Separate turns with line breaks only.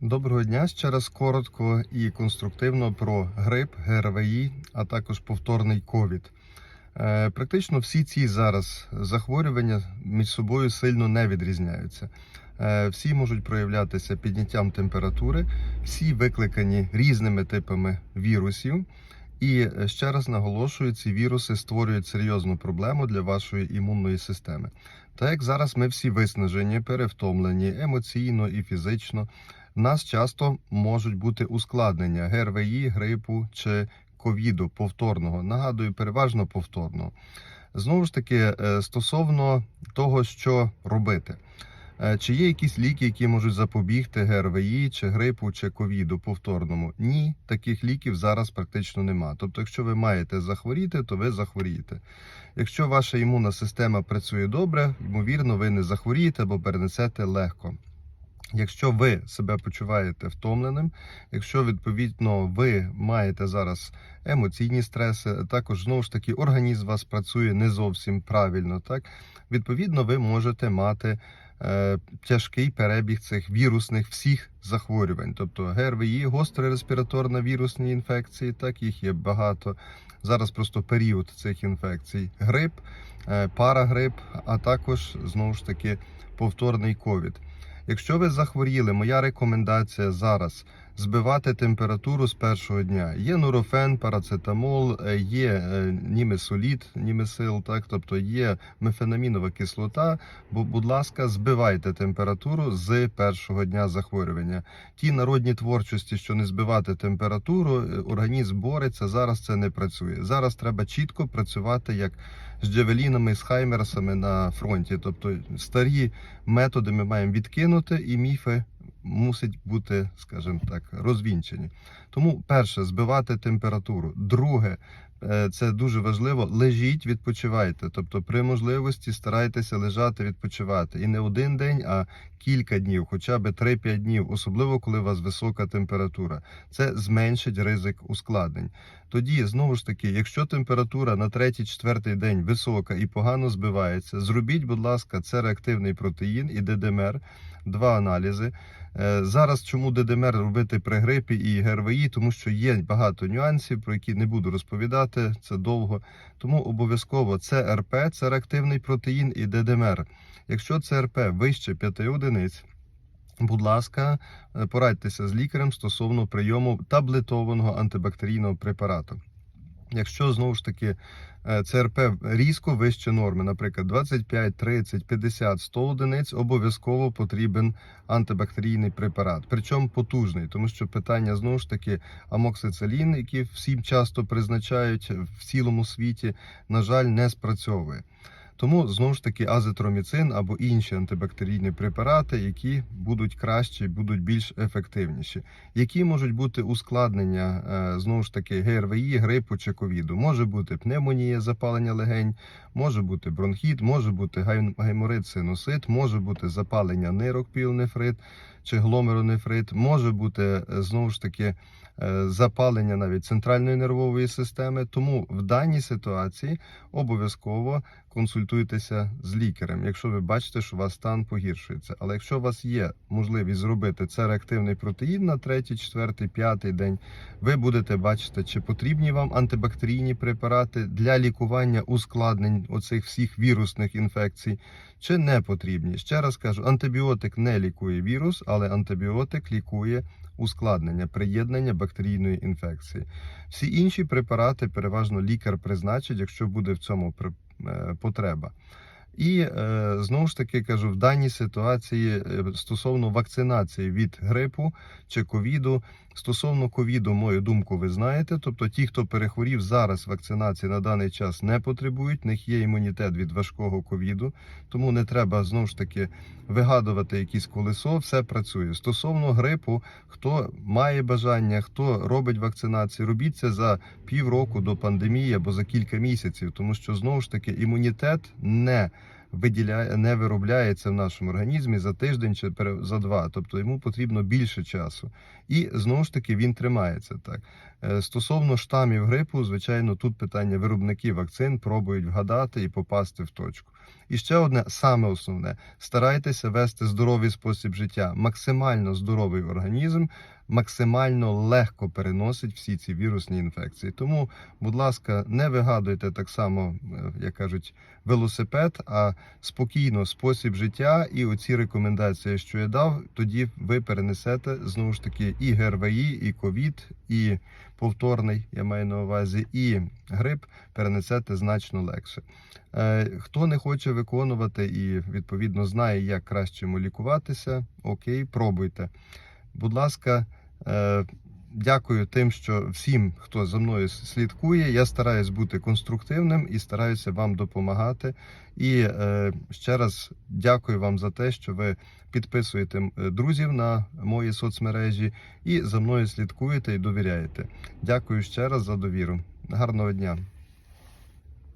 Доброго дня ще раз коротко і конструктивно про грип, ГРВІ, а також повторний ковід. Е, Практично всі ці зараз захворювання між собою сильно не відрізняються. Е, Всі можуть проявлятися підняттям температури, всі викликані різними типами вірусів. І ще раз наголошую, ці віруси створюють серйозну проблему для вашої імунної системи. Так як зараз ми всі виснажені, перевтомлені емоційно і фізично, нас часто можуть бути ускладнення ГРВІ, грипу чи ковіду повторного. Нагадую, переважно повторного. Знову ж таки, е, стосовно того, що робити. Е, Чи є якісь ліки, які можуть запобігти ГРВІ, чи грипу, чи ковіду повторному? Ні, таких ліків зараз практично нема. Тобто, якщо ви маєте захворіти, то ви захворієте. Якщо ваша імунна система працює добре, ймовірно, ви не захворієте або перенесете легко. Якщо ви себе почуваєте втомленим, якщо відповідно ви маєте зараз емоційні стреси, також знову ж таки організм вас працює не зовсім правильно, так відповідно, ви можете мати е, тяжкий перебіг цих вірусних всіх захворювань, тобто ГРВІ, гостра респіраторна вірусні інфекції, так їх є багато. Зараз просто період цих інфекцій, грип, е, парагрип, а також знову ж таки повторний ковід. Якщо ви захворіли, моя рекомендація зараз збивати температуру з першого дня. Є нурофен, парацетамол, е, є е, німесоліт, німесил, так, тобто є мефенамінова кислота. Бо, будь ласка, збивайте температуру з першого дня захворювання. Ті народні творчості, що не збивати температуру, е, організм бореться. Зараз це не працює. Зараз треба чітко працювати як з джевелінами, з хаймерсами на фронті. Тобто старі методи ми маємо відкинути, і міфи мусять бути, скажімо так, розвінчені. Тому, перше, збивати температуру. Друге, це дуже важливо. Лежіть, відпочивайте. Тобто, при можливості старайтеся лежати, відпочивати. І не один день, а кілька днів, хоча б 3-5 днів, особливо коли у вас висока температура. Це зменшить ризик ускладнень. Тоді, знову ж таки, якщо температура на третій-четвертий день висока і погано збивається, зробіть, будь ласка, це реактивний протеїн і ДДМР, два аналізи. Е, Зараз чому ДДМР робити при грипі і ГРВІ, тому що є багато нюансів, про які не буду розповідати, це довго. Тому обов'язково ЦРП, це реактивний протеїн і ДДМР. Якщо ЦРП вище 5 одиниць, будь ласка, е, порадьтеся з лікарем стосовно прийому таблетованого антибактерійного препарату. Якщо знову ж таки е, ЦРП різко вище норми, наприклад, 25, 30, 50, 100 одиниць, обов'язково потрібен антибактерійний препарат, причому потужний, тому що питання знову ж таки амоксицилін, який всім часто призначають в цілому світі, на жаль, не спрацьовує. Тому знову ж таки азитроміцин або інші антибактерійні препарати, які будуть кращі, будуть більш ефективніші. Які можуть бути ускладнення е, знову ж таки ГРВІ, грипу чи ковіду? Може бути пневмонія, запалення легень, може бути бронхіт, може бути гай- гайморит, синусит, може бути запалення нирок, піонефрит чи гломеронефрит, може бути е, знову ж таки е, запалення навіть центральної нервової системи. Тому в даній ситуації обов'язково консультуйтеся з лікарем, якщо ви бачите, що у вас стан погіршується. Але якщо у вас є можливість зробити це реактивний протеїн на третій, четвертий, п'ятий день, ви будете бачити, чи потрібні вам антибактерійні препарати для лікування ускладнень оцих всіх вірусних інфекцій, чи не потрібні. Ще раз кажу, антибіотик не лікує вірус, але антибіотик лікує ускладнення, приєднання бактерійної інфекції. Всі інші препарати переважно лікар призначить, якщо буде в цьому потреба. І е, знову ж таки кажу, в даній ситуації е, стосовно вакцинації від грипу чи ковіду, стосовно ковіду, мою думку, ви знаєте. Тобто, ті, хто перехворів зараз, вакцинації на даний час не потребують. В них є імунітет від важкого ковіду, тому не треба знову ж таки вигадувати якісь колесо. Все працює. Стосовно грипу, хто має бажання, хто робить вакцинацію, робіть це за півроку до пандемії або за кілька місяців, тому що знову ж таки імунітет не виділяє, не виробляється в нашому організмі за тиждень чи за два. Тобто йому потрібно більше часу. І знову ж таки він тримається так. Е, Стосовно штамів грипу, звичайно, тут питання виробники вакцин пробують вгадати і попасти в точку. І ще одне саме основне: старайтеся вести здоровий спосіб життя, максимально здоровий організм, максимально легко переносить всі ці вірусні інфекції. Тому, будь ласка, не вигадуйте так само, е, як кажуть, велосипед, а спокійно спосіб життя і оці рекомендації, що я дав, тоді ви перенесете знову ж таки і ГРВІ, і ковід, і повторний, я маю на увазі, і грип перенесете значно легше. Е, Хто не хоче виконувати і відповідно знає, як краще йому лікуватися, окей, пробуйте. Будь ласка, е, дякую тим, що всім, хто за мною слідкує. Я стараюсь бути конструктивним і стараюся вам допомагати. І е, ще раз дякую вам за те, що ви підписуєте друзів на мої соцмережі і за мною слідкуєте і довіряєте. Дякую ще раз за довіру. Гарного дня.